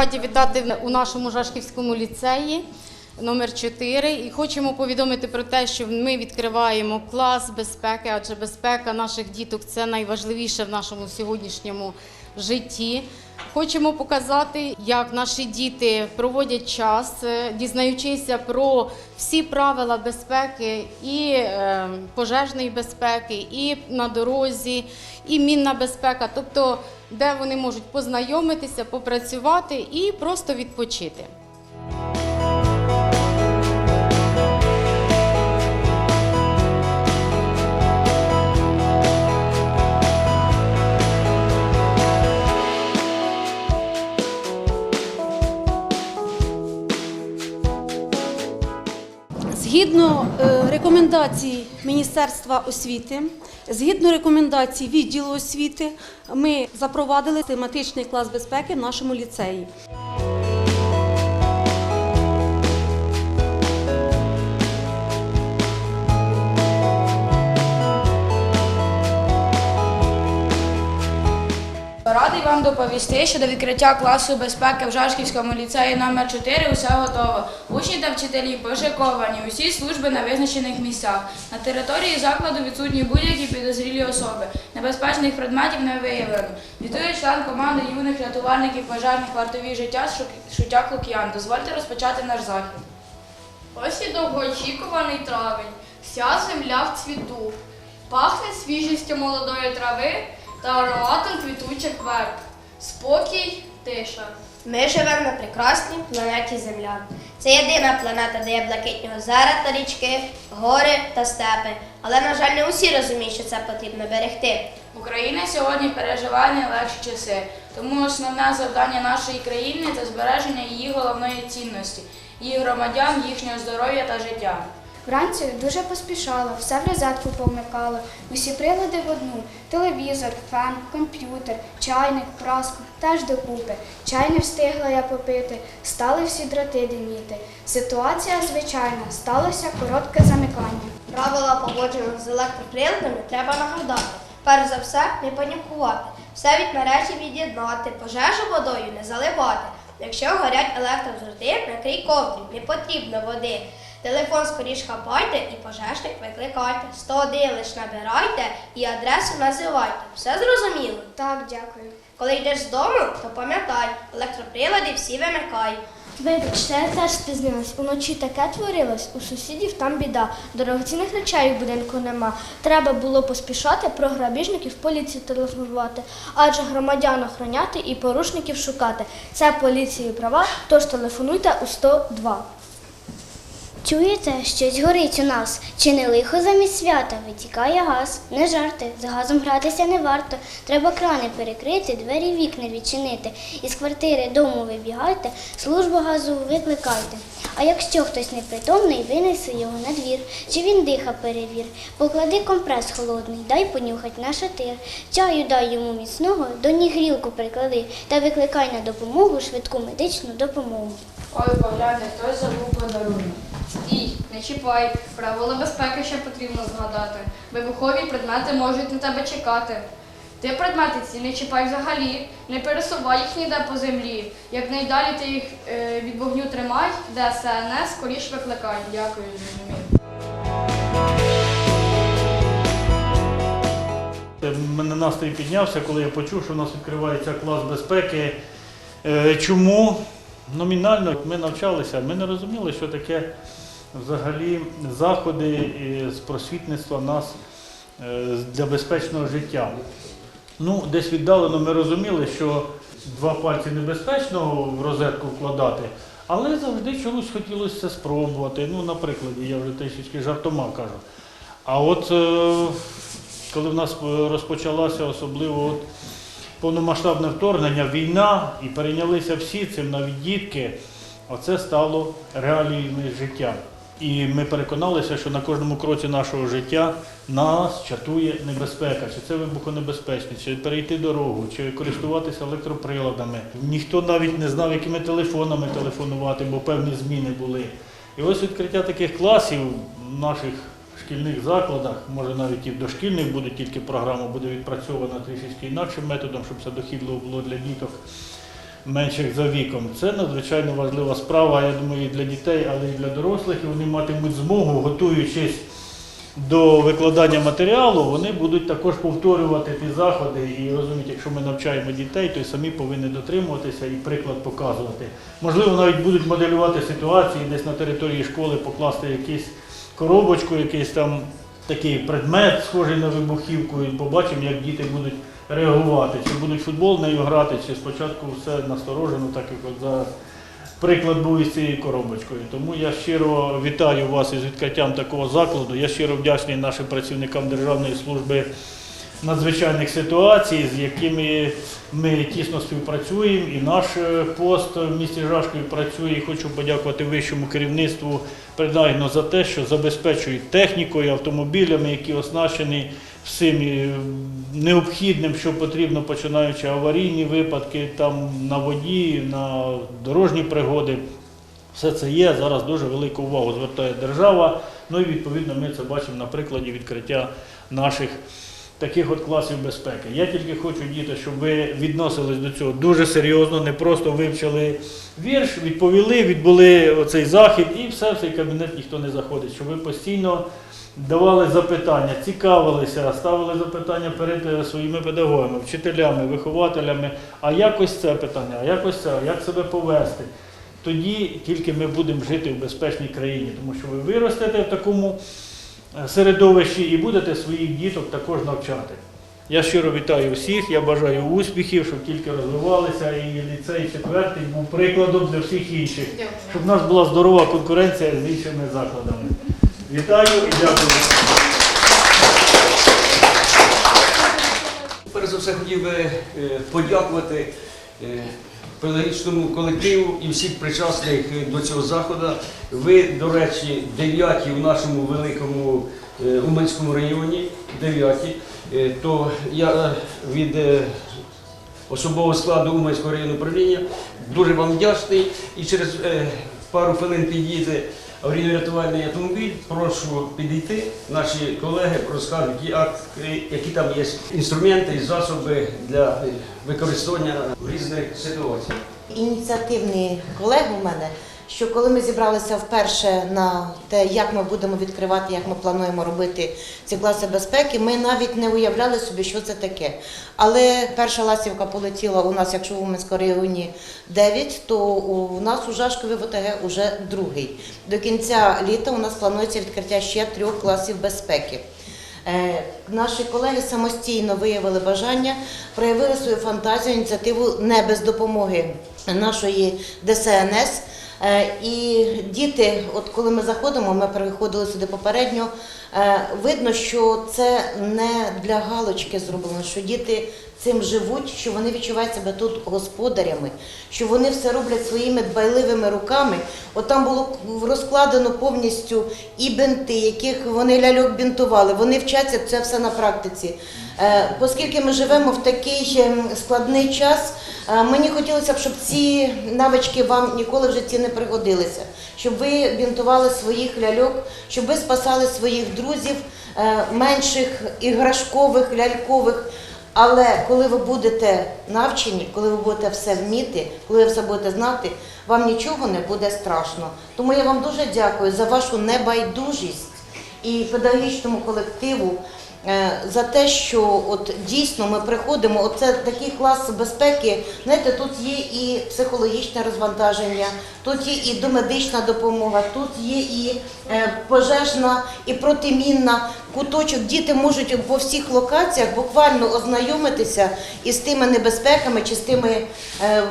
раді вітати у нашому Жашківському ліцеї номер 4 і хочемо повідомити про те, що ми відкриваємо клас безпеки, адже безпека наших діток це найважливіше в нашому сьогоднішньому житті. Хочемо показати, як наші діти проводять час, дізнаючись дізнаючися про всі правила безпеки і е, пожежної безпеки, і на дорозі, і мінна безпека, тобто де вони можуть познайомитися, попрацювати і просто відпочити. Згідно е, рекомендацій Міністерства освіти, згідно рекомендацій відділу освіти, ми запровадили тематичний клас безпеки в нашому ліцеї. Доповісти, що до відкриття класу безпеки в Жашківському ліцеї номер 4 усе готово. Учні та вчителі пошиковані, усі служби на визначених місцях. На території закладу відсутні будь-які підозрілі особи. Небезпечних предметів не виявлено. Вітує член команди юних рятувальників пожежних вартові життя Шутяк Лук'ян. Дозвольте розпочати наш захід. Ось і довгоочікуваний травень, вся земля в цвіту. Пахне свіжістю молодої трави та ароматом квітучих верб. Спокій, тиша. Ми живемо на прекрасній планеті Земля. Це єдина планета, де є блакитні озера та річки, гори та степи. Але, на жаль, не усі розуміють, що це потрібно берегти. Україна сьогодні переживає найлегші часи, тому основне завдання нашої країни це збереження її головної цінності, її громадян, їхнього здоров'я та життя. Вранці дуже поспішала, все в розетку повмикала, усі прилади в одну: телевізор, фен, комп'ютер, чайник, праску, теж докупи. Чай не встигла я попити, стали всі дроти диміти. Ситуація звичайна, сталося коротке замикання. Правила поводження з електроприладами треба нагадати. Перш за все, не панікувати, все від мережі від'єднати, пожежу водою не заливати. Якщо горять електрозорти, накрий ковдрі, не потрібно води. Телефон скоріш хапайте і пожежник викликайте. 101 лиш набирайте і адресу називайте. Все зрозуміло? Так, дякую. Коли йдеш з дому, то пам'ятай, електроприлади всі вимикай. Вибачте, я теж спізнилась. Уночі таке творилось, у сусідів там біда. Дорогоцінних речей у будинку нема. Треба було поспішати про грабіжників поліцію телефонувати, адже громадян охороняти і порушників шукати. Це поліції права, тож телефонуйте у 102. Чуєте, щось горить у нас. Чи не лихо замість свята витікає газ? Не жарти, з газом гратися не варто. Треба крани перекрити, двері вікна відчинити. Із квартири дому вибігайте, службу газу викликайте. А якщо хтось непритомний, винеси його на двір. Чи він диха перевір. Поклади компрес холодний, дай понюхать на шатир. Чаю дай йому міцного, до ніг грілку приклади та викликай на допомогу швидку медичну допомогу. Ой, погляньте, хтось забув подарунок. Стій, не чіпай. Правила безпеки ще потрібно згадати. Вибухові предмети можуть на тебе чекати. Ти предмети ці не чіпай взагалі, не пересувай їх ніде по землі. Якнайдалі ти їх е, від вогню тримай, де СНС скоріш викликай. Дякую, зрозумів. У мене настрій піднявся, коли я почув, що в нас відкривається клас безпеки. Е, Чому? Номінально ми навчалися, ми не розуміли, що таке взагалі заходи з просвітництва нас е, для безпечного життя. Ну, десь віддалено ми розуміли, що два пальці небезпечно в розетку вкладати, але завжди чомусь хотілося спробувати. Ну, наприклад, я вже трішечки жартома кажу. А от е, коли в нас е, розпочалося особливо от повномасштабне вторгнення, війна, і перейнялися всі цим, навіть дітки, оце стало реаліями життя. І ми переконалися, що на кожному кроці нашого життя нас чатує небезпека, чи це вибухонебезпечно, чи перейти дорогу, чи користуватися електроприладами. Ніхто навіть не знав, якими телефонами телефонувати, бо певні зміни були. І ось відкриття таких класів наших шкільних закладах, може навіть і в дошкільних буде, тільки програма буде відпрацьована трішечки інакшим методом, щоб це дохідливо було для діток. менших за віком. Це надзвичайно важлива справа, я думаю, і для дітей, але і для дорослих. І вони матимуть змогу, готуючись до викладання матеріалу, вони будуть також повторювати ті заходи і розуміють, якщо ми навчаємо дітей, то й самі повинні дотримуватися і приклад показувати. Можливо, навіть будуть моделювати ситуації, десь на території школи покласти якусь коробочку, якийсь там такий предмет, схожий на вибухівку, і побачимо, як діти будуть реагувати, чи будуть футбол нею грати, чи спочатку все насторожено, так як от зараз приклад був із цією коробочкою. Тому я щиро вітаю вас із відкриттям такого закладу. Я щиро вдячний нашим працівникам Державної служби надзвичайних ситуацій, з якими ми тісно співпрацюємо. І наш е, пост в місті Жашкові працює. І хочу подякувати вищому керівництву принаймні за те, що забезпечують технікою, автомобілями, які оснащені всім е, необхідним, що потрібно, починаючи аварійні випадки там на воді, на дорожні пригоди. Все це є. Зараз дуже велику увагу звертає держава. Ну і відповідно ми це бачимо на прикладі відкриття наших таких от класів безпеки. Я тільки хочу, діти, щоб ви відносились до цього дуже серйозно, не просто вивчили вірш, відповіли, відбули оцей захід і все, в цей кабінет ніхто не заходить. Щоб ви постійно давали запитання, цікавилися, ставили запитання перед е, своїми педагогами, вчителями, вихователями. А як ось це питання, а як ось це, як себе повести? Тоді тільки ми будемо жити в безпечній країні, тому що ви виростете в такому середовищі і будете своїх діток також навчати. Я щиро вітаю всіх, я бажаю успіхів, щоб тільки розвивалися і ліцей четвертий був прикладом для всіх інших, щоб в нас була здорова конкуренція з іншими закладами. Вітаю і дякую. Перш за все хотів би е, подякувати е, педагогічному колективу і всіх причасних е, до цього заходу. Ви, до речі, дев'яті в нашому великому е, Уманському районі, дев'яті. Е, То я е, від е, особового складу Уманського районного управління дуже вам вдячний. І через е, пару хвилин підійде аварійно-рятувальний автомобіль. Прошу підійти. Наші колеги розкажуть, як, які там є інструменти і засоби для використання в різних ситуаціях. Ініціативний колеги у мене, що коли ми зібралися вперше на те, як ми будемо відкривати, як ми плануємо робити ці класи безпеки, ми навіть не уявляли собі, що це таке. Але перша ластівка полетіла у нас, якщо в Уманському районі 9, то у нас у Жашкові в ОТГ вже другий. До кінця літа у нас планується відкриття ще трьох класів безпеки. Е, Наші колеги самостійно виявили бажання, проявили свою фантазію, ініціативу не без допомоги нашої ДСНС. Е, І діти, от коли ми заходимо, ми приходили сюди попередньо. е, Видно, що це не для галочки зроблено, що діти цим живуть, що вони відчувають себе тут господарями, що вони все роблять своїми дбайливими руками. От там було розкладено повністю і бинти, яких вони ляльок бінтували. Вони вчаться це все на практиці. Е, Оскільки ми живемо в такий ем, складний час, е, мені хотілося б, щоб ці навички вам ніколи в житті не пригодилися, щоб ви бінтували своїх ляльок, щоб ви спасали своїх друзів, е, менших іграшкових, лялькових. Але коли ви будете навчені, коли ви будете все вміти, коли ви все будете знати, вам нічого не буде страшно. Тому я вам дуже дякую за вашу небайдужість і педагогічному колективу. Е, За те, що от дійсно ми приходимо, оце такий клас безпеки. Знаєте, тут є і психологічне розвантаження, тут є і домедична допомога, тут є і е, пожежна, і протимінна куточок. Діти можуть по всіх локаціях буквально ознайомитися із тими небезпеками чи з тими е,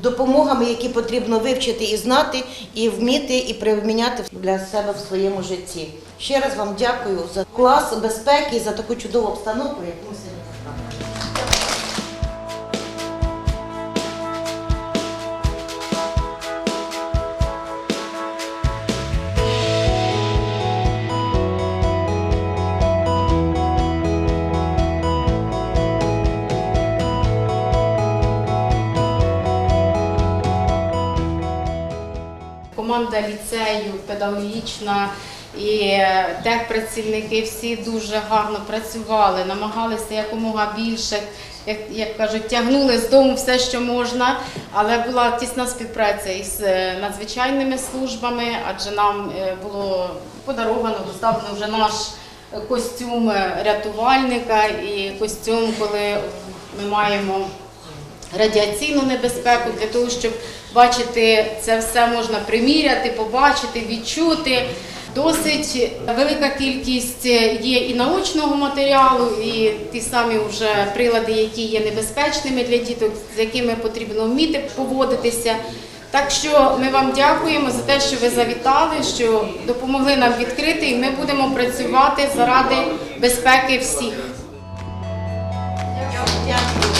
допомогами, які потрібно вивчити і знати, і вміти, і приміняти для себе в своєму житті. Ще раз вам дякую за клас безпеки, за таку чудову обстановку, яку ми сьогодні. Команда ліцею, педагогічна І е, техпрацівники всі дуже гарно працювали, намагалися якомога більше, як, як кажуть, тягнули з дому все, що можна, але була тісна співпраця із е, надзвичайними службами, адже нам е, було подаровано, доставлено вже наш костюм рятувальника і костюм, коли ми маємо радіаційну небезпеку для того, щоб бачити це все можна приміряти, побачити, відчути. Досить велика кількість є і научного матеріалу, і ті самі вже прилади, які є небезпечними для діток, з якими потрібно вміти поводитися. Так що ми вам дякуємо за те, що ви завітали, що допомогли нам відкрити, і ми будемо працювати заради безпеки всіх. Дякую.